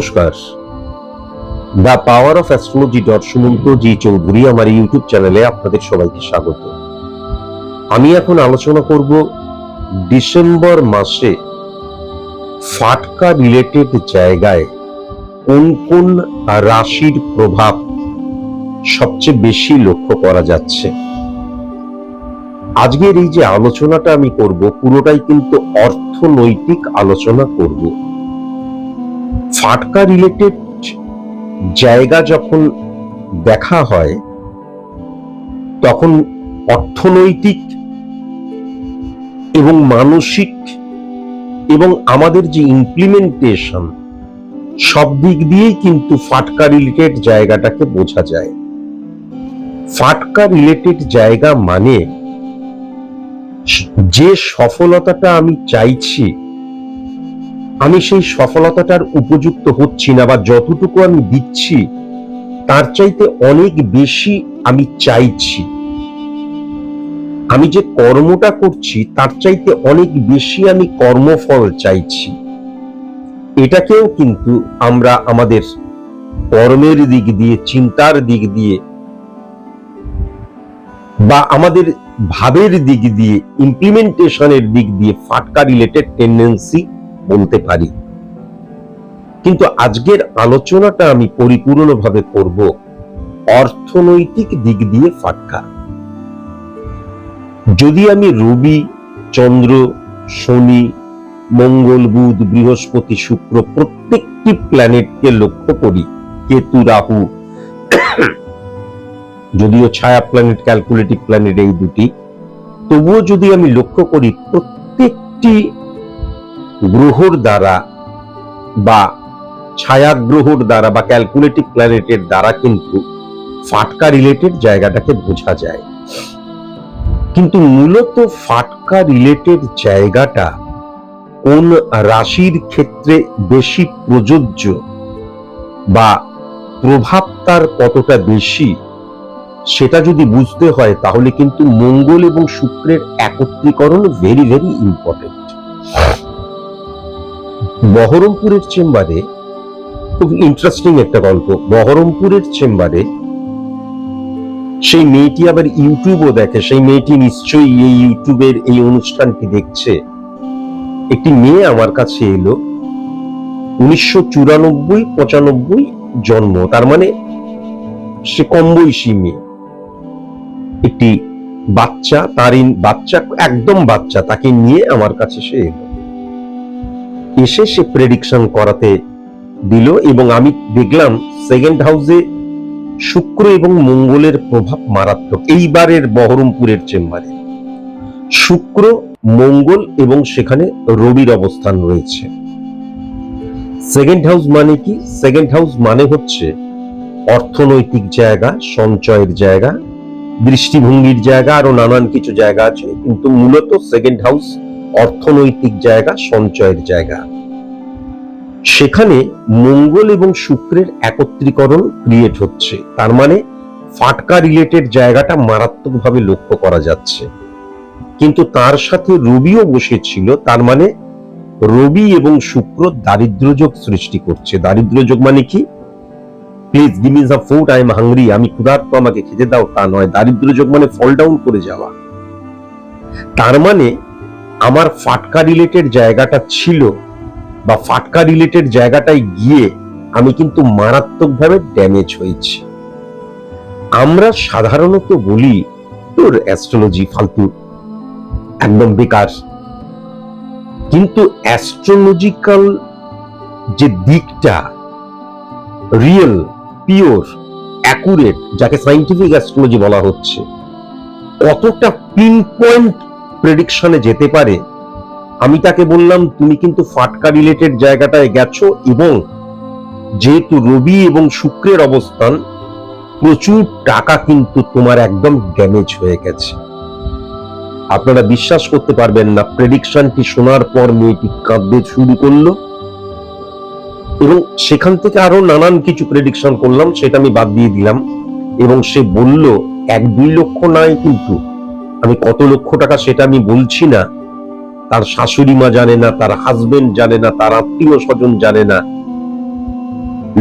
নমস্কার। The power of astrology dot Sumanta ji Chowdhury আমার YouTube চ্যানেলে আপনাদের সবাইকে স্বাগত। আমি এখন আলোচনা করব ডিসেম্বর মাসে ফাটকা রিলেটেড জায়গায় কোন কোন রাশির প্রভাব সবচেয়ে বেশি লক্ষ্য করা যাচ্ছে। আজকের এই যে আলোচনাটা আমি করব, পুরোটাই কিন্তু অর্থনৈতিক আলোচনা করব। ফাটকা রিলেটেড জায়গা যখন দেখা হয়, তখন অর্থনৈতিক এবং মানসিক এবং আমাদের যে ইমপ্লিমেন্টেশন সব দিক দিয়েই কিন্তু ফাটকা রিলেটেড জায়গাটাকে বোঝা যায়। ফাটকা রিলেটেড জায়গা মানে যে সফলতাটা আমি চাইছি আমি সেই সফলতাটার উপযুক্ত হচ্ছি না বা যতটুকু আমি দিচ্ছি, তার চাইতে অনেক বেশি আমি চাইছি। আমি যে কর্মটা করছি, তার চাইতে অনেক বেশি আমি কর্মফল চাইছি। এটাকেও কিন্তু আমরা আমাদের কর্মের দিক দিয়ে, চিন্তার দিক দিয়ে বা আমাদের ভাবের দিক দিয়ে ইমপ্লিমেন্টেশনের দিক দিয়ে ফাটকা রিলেটেড টেন্ডেন্সি বলতে পারি। কিন্তু আজকের আলোচনাটা আমি পরিপূর্ণভাবে করব অর্থনৈতিক দিক দিয়ে ফাটকা। যদি আমি রবি, চন্দ্র, শনি, মঙ্গল, বুধ, বৃহস্পতি, শুক্র প্রত্যেকটি প্ল্যানেটকে লক্ষ্য করি, কেতু, রাহু, যদিও ছায়া প্ল্যানেট ক্যালকুলেটিভ প্ল্যানেট এই দুটি, তবুও যদি আমি লক্ষ্য করি প্রত্যেকটি গ্রহর দ্বারা বা ছায়া গ্রহর দ্বারা বা ক্যালকুলেটিভ প্ল্যানেটের দ্বারা কিন্তু ফাটকা রিলেটেড জায়গাটাকে বোঝা যায়। কিন্তু মূলত ফাটকা রিলেটেড জায়গাটা কোন রাশির ক্ষেত্রে বেশি প্রযোজ্য বা প্রভাব তার কতটা বেশি সেটা যদি বুঝতে হয় তাহলে কিন্তু মঙ্গল এবং শুক্রের একত্রীকরণ ভেরি ভেরি ইম্পর্টেন্ট বহরমপুরের চেম্বারে খুব ইন্টারেস্টিং একটা গল্প। বহরমপুরের চেম্বারে সেই মেয়েটি আবার ইউটিউবও দেখে, সেই মেয়েটি নিশ্চয়ই এই ইউটিউবের এই অনুষ্ঠানটি দেখছে। একটি মেয়ে আমার কাছে এলো, উনিশশো চুরানব্বই পঁচানব্বই জন্ম, তার মানে সে কম বয়সী মেয়ে। একটি বাচ্চা তার বাচ্চা, একদম বাচ্চা, তাকে নিয়ে আমার কাছে সে এলো। এসে সে প্রেডিকশন করাতে দিল এবং আমি দেখলাম সেকেন্ড হাউসে শুক্র এবং মঙ্গলের প্রভাব মারাত্মক। এইবারের বহরমপুরের চেম্বারে। শুক্র, মঙ্গল এবং সেখানে রবির অবস্থান রয়েছে। সেকেন্ড হাউস মানে কি? সেকেন্ড হাউস মানে হচ্ছে অর্থনৈতিক জায়গা, সঞ্চয়ের জায়গা, দৃষ্টিভঙ্গির জায়গা, আরও নানান কিছু জায়গা আছে। কিন্তু মূলত সেকেন্ড হাউস অর্থনৈতিক জায়গা, সঞ্চয়ের জায়গা। সেখানে মঙ্গল এবং শুক্রের একত্রীকরণ ক্রিয়েট হচ্ছে। তার মানে ফাটকা রিলেটেড জায়গাটা মারাত্মকভাবে লক্ষ্য করা যাচ্ছে। কিন্তু তার সাথে রবিও বসেছিল, তার মানে রবি এবং শুক্র দারিদ্র্যযোগ সৃষ্টি করছে। দারিদ্র্যযোগ মানে কি? Please give me the food I am hungry আমি ক্ষুধার্ত, আমাকে খেতে দাও, তা নয়। দারিদ্র্যযোগ মানে ফল ডাউন করে যাওয়া। তার মানে আমার ফাটকা রিলেটেড জায়গাটা ছিল বা ফাটকা রিলেটেড জায়গাটায় গিয়ে আমি কিন্তু মারাত্মকভাবে ড্যামেজ হয়েছি। আমরা সাধারণত বলি, তোর অ্যাস্ট্রোলজি ফালতু, একদম বেকার। কিন্তু অ্যাস্ট্রোলজিক্যাল যে দিকটা রিয়েল পিওর অ্যাকুরেট যাকে সাইন্টিফিক অ্যাস্ট্রোলজি বলা হচ্ছে, কতটা পিন পয়েন্ট প্রেডিকশনে যেতে পারে। আমি তাকে বললাম, তুমি কিন্তু ফাটকা রিলেটেড জায়গাটায় গেছো এবং যেহেতু রবি এবং শুক্রের অবস্থান, প্রচুর টাকা কিন্তু তোমার একদম ড্যামেজ হয়ে গেছে। আপনারা বিশ্বাস করতে পারবেন না প্রেডিকশনটি শোনার পর মেয়েটি কাঁদতে শুরু করল। এবং সেখান থেকে আরও নানান কিছু প্রেডিকশন করলাম, সেটা আমি বাদ দিয়ে দিলাম। এবং সে বলল, এক দুই লক্ষ নয় কিন্তু আমি কত লক্ষ টাকা সেটা আমি বলছি না। তার শাশুড়ি মা জানে না, তার হাজবেন্ড জানে না, তার আত্মীয় স্বজন জানে না।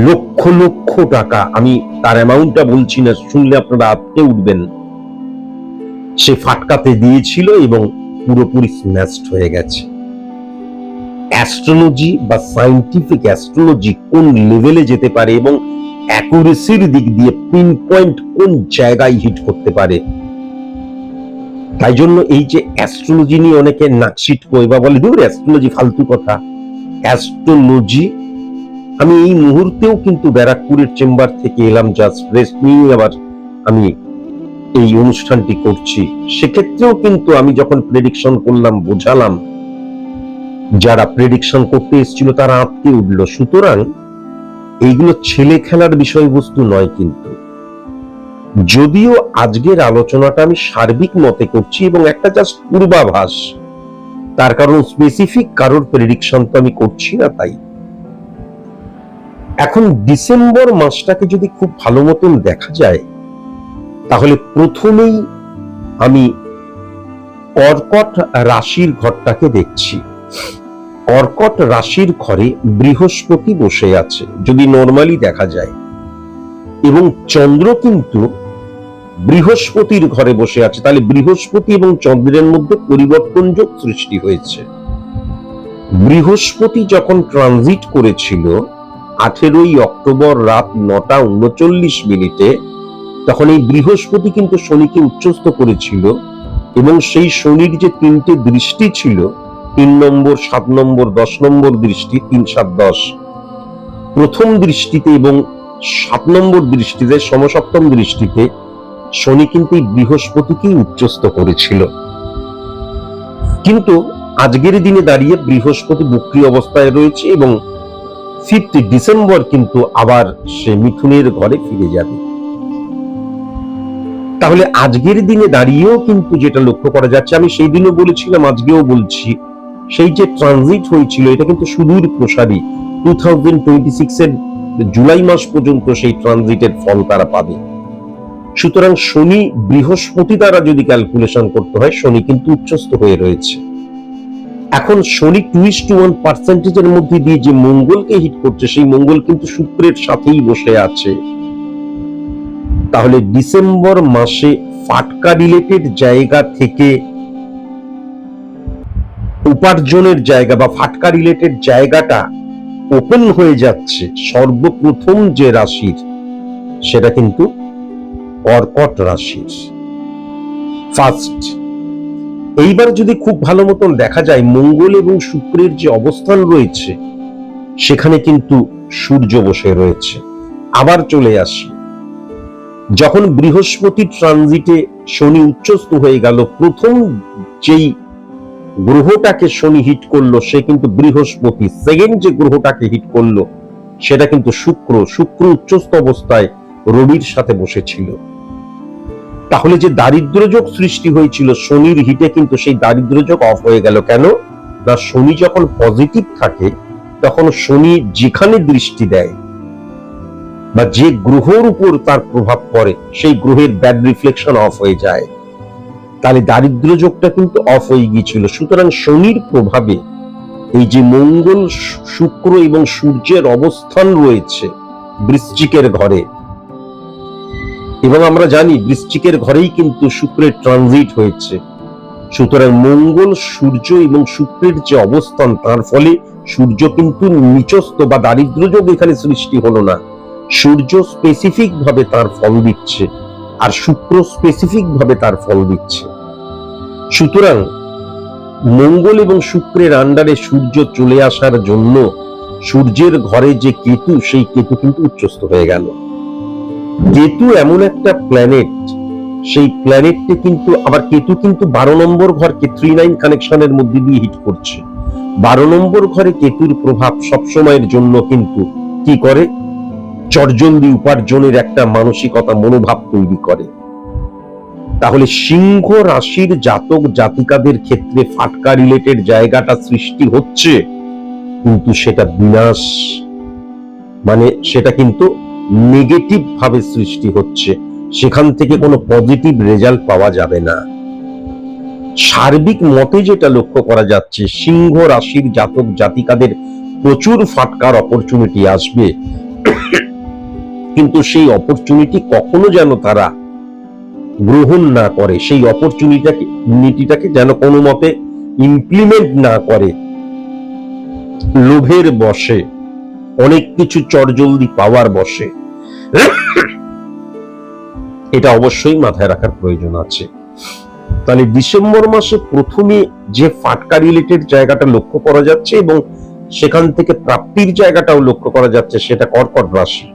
লক্ষ লক্ষ টাকা, আমি তার অ্যামাউন্টটা বলছি না, শুনলে আপনারা আটকে উঠবেন। সে ফাটকাতে দিয়েছিল এবং পুরোপুরি স্ম্যাশড হয়ে গেছে। অ্যাস্ট্রোলজি বা সায়েন্টিফিক অ্যাস্ট্রোলজি কোন লেভেলে যেতে পারে এবং অ্যাকুরেসির দিক দিয়ে পিন পয়েন্ট কোন জায়গায় হিট করতে পারে? তাই জন্য এই যে অ্যাস্ট্রোলজি নিয়ে অনেকে নাকশিট কই বা বলে, দূর অ্যাস্ট্রোলজি ফালতু কথা। অ্যাস্ট্রোলজি আমি এই মুহূর্তেও কিন্তু ব্যারাকপুরের চেম্বার থেকে এলাম জাস্ট রেস্ট নিয়ে আবার আমি এই অনুষ্ঠানটি করছি। সেক্ষেত্রেও কিন্তু আমি যখন প্রেডিকশন করলাম, বোঝালাম, যারা প্রেডিকশন করতে এসেছিল তারা আঁতকে উঠল। সুতরাং এইগুলো ছেলে খেলার বিষয়বস্তু নয় কিন্তু। যদিও আজকের আলোচনাটা আমি সার্বিক মতে করছি এবং একটা জাস্ট পূর্বাভাস। তার কারণ স্পেসিফিক কারোর প্রেডিকশন তো আমি করছি না তাই। এখন ডিসেম্বর মাসটাকে যদি খুব ভালো মতন দেখা যায়, তাহলে প্রথমেই আমি কর্কট রাশির ঘরটাকে দেখছি। কর্কট রাশির ঘরে বৃহস্পতি বসে আছে, যদি নর্মালি দেখা যায়। এবং চন্দ্র কিন্তু বৃহস্পতির ঘরে বসে আছে। তাহলে বৃহস্পতি এবং চন্দ্রের মধ্যে পরিবর্তন যোগ সৃষ্টি হয়েছে। বৃহস্পতি যখন ট্রানজিট করেছিল আঠেরোই অক্টোবর রাত নটা উনচল্লিশ মিনিটে, তখন এই বৃহস্পতি কিন্তু শনিকে উচ্চস্ত করেছিল এবং সেই শনির যে তিনটে দৃষ্টি ছিল, তিন নম্বর, সাত নম্বর, দশ নম্বর দৃষ্টি, তিন, সাত, দশ, প্রথম দৃষ্টিতে এবং সাত নম্বর দৃষ্টিতে, সমসপ্তম দৃষ্টিতে শনি কিন্তু এই বৃহস্পতিকেই উচ্চস্ত করেছিল। কিন্তু আজকের দিনে দাঁড়িয়ে বৃহস্পতি বক্রি অবস্থায় রয়েছে এবং ফিফথ ডিসেম্বর কিন্তু আবার সে মিথুনের ঘরে ফিরে যাবে। তাহলে আজকের দিনে দাঁড়িয়েও কিন্তু যেটা লক্ষ্য করা যাচ্ছে, আমি সেই দিনও বলেছিলাম, আজকেও বলছি, সেই যে ট্রানজিট হয়েছিল, এটা কিন্তু সুদূর প্রসারী। টু থাউজেন্ড টোয়েন্টি সিক্স এর জুলাই মাস পর্যন্ত সেই ট্রানজিটের ফল তারা পাবে। সুতরাং শনি বৃহস্পতি দ্বারা যদি ক্যালকুলেশন করতে হয়, শনি কিন্তু উচ্চস্থ হয়ে রয়েছে। এখন শনি টুইস টু ওয়ান পার্সেন্টেজের মধ্যে দিয়ে যে মঙ্গলকে হিট করছে, সেই মঙ্গল কিন্তু শুক্রের সাথেই বসে আছে। তাহলে ডিসেম্বর মাসে ফাটকা রিলেটেড জায়গা থেকে উপার্জনের জায়গা বা ফাটকা রিলেটেড জায়গাটা ওপেন হয়ে যাচ্ছে। সর্বপ্রথম যে রাশির, সেটা কিন্তু কর্কট রাশির ফার্স্ট এইবার যদি খুব ভালো মতন দেখা যায়, মঙ্গল এবং শুক্রের যে অবস্থান রয়েছে, সেখানে কিন্তু সূর্য বসে রয়েছে। আবার চলে আসি। যখন বৃহস্পতি ট্রানজিটে শনি উচ্চস্থ হয়ে গেল, প্রথম যেই গ্রহটাকে শনি হিট করল, সে কিন্তু বৃহস্পতি। সেকেন্ড যে গ্রহটাকে হিট করল, সেটা কিন্তু শুক্র। শুক্র উচ্চস্থ অবস্থায় রবির সাথে বসেছিল। তাহলে যে দারিদ্র্যযোগ সৃষ্টি হয়েছিল, শনির হিটে কিন্তু সেই দারিদ্র্যযোগ অফ হয়ে গেল কেন? না, শনি যখন পজিটিভ থাকে, তখন শনি যেখানে দৃষ্টি দেয়, বা যে গ্রহর উপর তার প্রভাব পড়ে, সেই গ্রহের ব্যাড রিফ্লেকশন অফ হয়ে যায়। তাহলে দারিদ্র যোগটা কিন্তু অফ হয়ে গিয়েছিল। সুতরাং শনির প্রভাবে এই যে মঙ্গল, শুক্র এবং সূর্যের অবস্থান রয়েছে বৃশ্চিকের ঘরে এবং আমরা জানি বৃশ্চিকের ঘরেই কিন্তু শুক্রের ট্রানজিট হয়েছে। সুতরাং মঙ্গল, সূর্য এবং শুক্রের যে অবস্থান, তার ফলে সূর্য কিন্তু নিচস্ত বা দারিদ্র যোগ এখানে সৃষ্টি হলো না। সূর্য স্পেসিফিক ভাবে তার ফল দিচ্ছে, আর শুক্র স্পেসিফিক ভাবে তার ফল দিচ্ছে। সুতরাং মঙ্গল এবং শুক্রের আন্ডারে সূর্য চলে আসার জন্য সূর্যের ঘরে যে কেতু, সেই কেতু কিন্তু উচ্চস্থ হয়ে গেল। কেতু এমন একটা প্ল্যানেট সেই প্ল্যানেটটি কিন্তু, আবার কেতু কিন্তু বারো নম্বর ঘরকে থ্রি নাইন কানেকশনের মধ্যে দিয়ে হিট করছে। বারো নম্বর ঘরে কেতুর প্রভাব সবসময়ের জন্য কিন্তু কি করে? চর্জন্দি উপার্জনের একটা মানসিকতা, মনোভাব তৈরি করে। তাহলে সিংহ রাশির জাতক জাতিকাদের ক্ষেত্রে ফাটকা রিলেটেড জায়গাটা সৃষ্টি হচ্ছে, কিন্তু সেটা বিনাশ। মানে সেটা কিন্তু নেগেটিভ ভাবে সৃষ্টি হচ্ছে, সেখান থেকে কোনো পজিটিভ রেজাল্ট পাওয়া যাবে না। সার্বিক মতে যেটা লক্ষ্য করা যাচ্ছে, সিংহ রাশির জাতক জাতিকাদের প্রচুর ফাটকার অপরচুনিটি আসবে। কিন্তু সেই অপরচুনিটি কখনো যেন তারা গ্রহণ না করে, সেই অপরচুনিটাকে নীতিটাকে যেন কোনো মতে ইমপ্লিমেন্ট না করে। লোভের বসে। অনেক কিছু চটজলদি পাওয়ার বসে। এটা অবশ্যই মাথায় রাখার প্রয়োজন আছে। তাহলে ডিসেম্বর মাসে প্রথমে যে ফাটকা রিলেটেড জায়গাটা লক্ষ্য করা যাচ্ছে এবং সেখান থেকে প্রাপ্তির জায়গাটাও লক্ষ্য করা যাচ্ছে, সেটা কর্কট রাশি।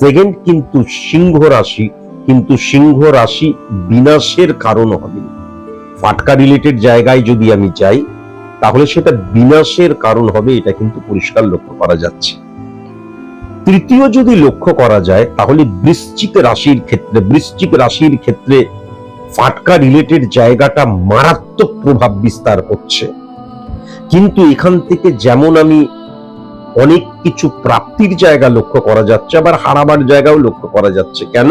সেকেন্ড কিন্তু সিংহ রাশি, কিন্তু সিংহ রাশি বিনাশের কারণ হবে। ফাটকা রিলেটেড জায়গায় যদি আমি যাই তাহলে সেটা বিনাশের কারণ হবে, এটা কিন্তু পরিষ্কার লক্ষ্য করা যাচ্ছে। তৃতীয় যদি লক্ষ্য করা যায়, তাহলে বৃশ্চিক রাশির ক্ষেত্রে, বৃশ্চিক রাশির ক্ষেত্রে ফাটকা রিলেটেড জায়গাটা মারাত্মক প্রভাব বিস্তার করছে। কিন্তু এখান থেকে যেমন আমি অনেক কিছু প্রাপ্তির জায়গা লক্ষ্য করা যাচ্ছে, আবার হারাবার জায়গাও লক্ষ্য করা যাচ্ছে। কেন?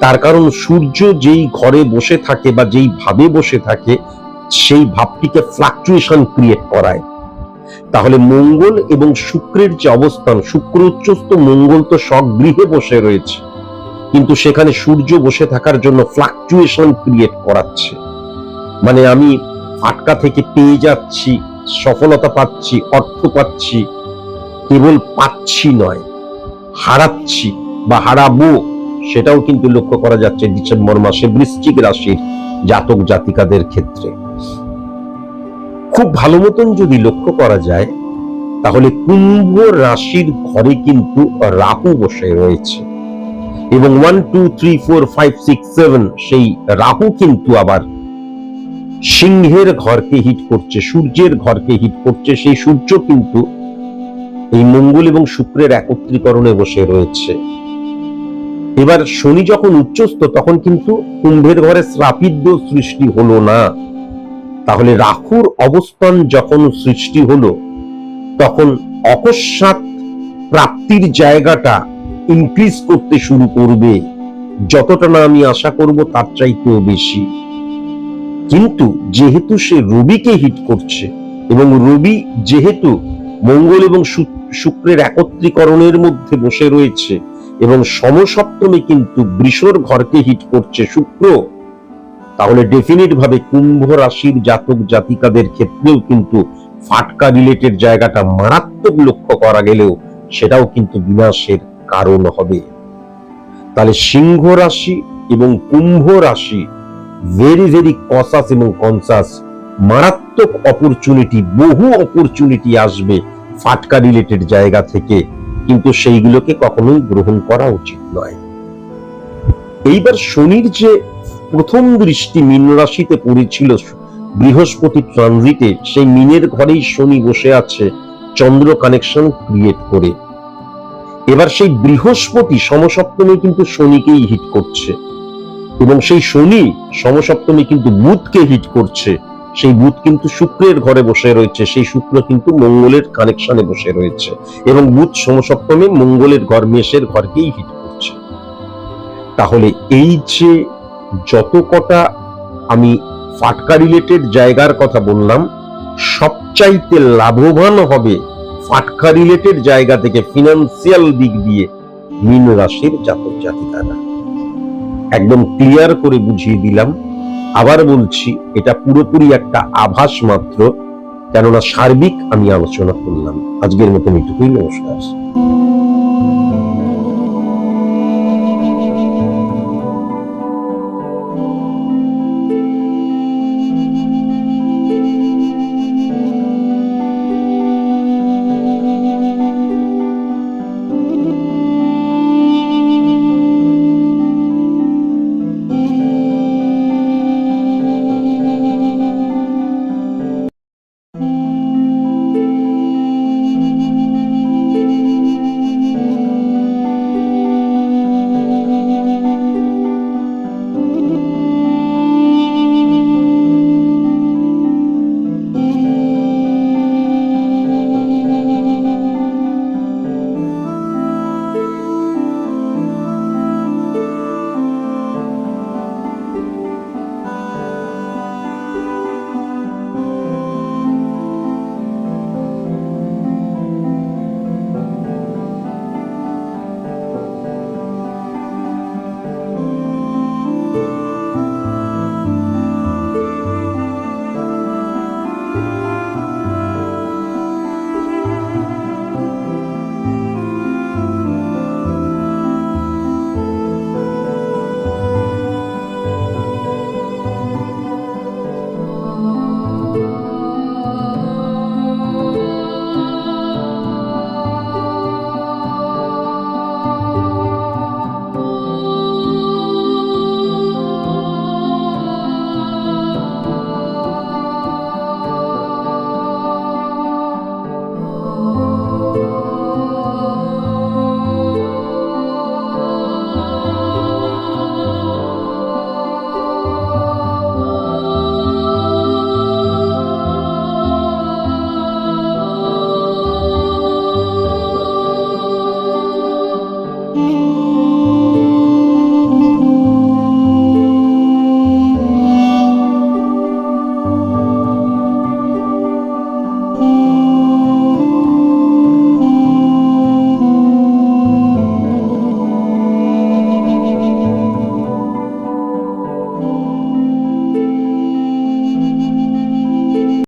তার কারণ সূর্য যেই ঘরে বসে থাকে বা যেই ভাবে বসে থাকে সেই ভাবটিকে ফ্লাকচুয়েশন ক্রিয়েট করায়। তাহলে মঙ্গল এবং শুক্রের যে অবস্থান, শুক্র উচ্চস্থ, মঙ্গল তো স্বগৃহে বসে রয়েছে। কিন্তু সেখানে সূর্য বসে থাকার জন্য ফ্লাকচুয়েশন ক্রিয়েট করাচ্ছে। মানে আমি আটকা থেকে পেয়ে যাচ্ছি, সফলতা পাচ্ছি, অর্থ পাচ্ছি, কেবল পাচ্ছি নয়, হারাচ্ছি বা হারাবো, সেটাও কিন্তু লক্ষ্য করা যাচ্ছে ডিসেম্বর মাসে বৃশ্চিক রাশির জাতক জাতিকাদের ক্ষেত্রে। খুব ভালো মতন যদি লক্ষ্য করা যায়, তাহলে কুম্ভ রাশির ঘরে কিন্তু রাহু বসে রয়েছে। এবং one two three four five six seven সেই রাহু কিন্তু আবার সিংহের ঘরকে হিট করছে, সূর্যের ঘরকে হিট করছে, সেই সূর্য কিন্তু এই মঙ্গল এবং শুক্রের একত্রীকরণে বসে রয়েছে। এবার শনি যখন উচ্চস্থ, তখন কিন্তু কুম্ভের ঘরে শ্রাপিদ্য সৃষ্টি হলো না। তাহলে রাহুর অবস্থান যখন সৃষ্টি হলো, তখন অকস্মাৎ প্রাপ্তির জায়গাটা ইনক্রিজ করতে শুরু করবে। যতটা না আমি আশা করব, তার চাইতেও বেশি। কিন্তু যেহেতু সে রবিকে হিট করছে এবং রবি যেহেতু মঙ্গল এবং শুক্রের একত্রীকরণের মধ্যে বসে রয়েছে এবং সমসপ্তমে কিন্তু বৃষর ঘরকে হিট করছে শুক্র তাহলে ডেফিনেট ভাবে কুম্ভ রাশির জাতক জাতিকাদের ক্ষেত্রেও কিন্তু ফাটকা রিলেটেড জায়গাটা মারাত্মক লক্ষ্য করা গেলেও সেটাও কিন্তু বিনাশের কারণ হবে। তাহলে সিংহ রাশি এবং কুম্ভ রাশি ভেরি ভেরি কসাস এবং কনসাস মারাত্মক অপরচুনিটি বহু অপরচুনিটি আসবে ফাটকা রিলেটেড জায়গা থেকে, কিন্তু সেইগুলোকে কখনোই গ্রহণ করা উচিত নয়। এইবার শনির যে প্রথম দৃষ্টি মীন রাশিতে পড়েছিল। বৃহস্পতি ট্রানজিটে সেই মিনের ঘরেই শনি বসে আছে, চন্দ্র কানেকশন ক্রিয়েট করে। এবার সেই বৃহস্পতি সমসপ্তমে কিন্তু শনিকেই হিট করছে। এবং সেই শনি সমসপ্তমে কিন্তু বুধকে হিট করছে। সেই বুধ কিন্তু শুক্রের ঘরে বসে রয়েছে, সেই শুক্র কিন্তু মঙ্গলের কানেকশনে বসে রয়েছে। এবং বুধ সমসপ্তমে মঙ্গলের ঘর, মেষের ঘরকেই হিট করছে। তাহলে এই যে যত কটা আমি ফাটকা রিলেটেড জায়গার কথা বললাম, সবচাইতে লাভবান হবে ফাটকা রিলেটেড জায়গা থেকে ফিনান্সিয়াল দিক দিয়ে মীন রাশির জাতক জাতিকারা। একদম ক্লিয়ার করে বুঝিয়ে দিলাম। আবার বলছি, এটা পুরোপুরি একটা আভাস মাত্র, কেননা সার্বিক আমি আলোচনা করলাম। আজকের মতন এটুকুই, নমস্কার।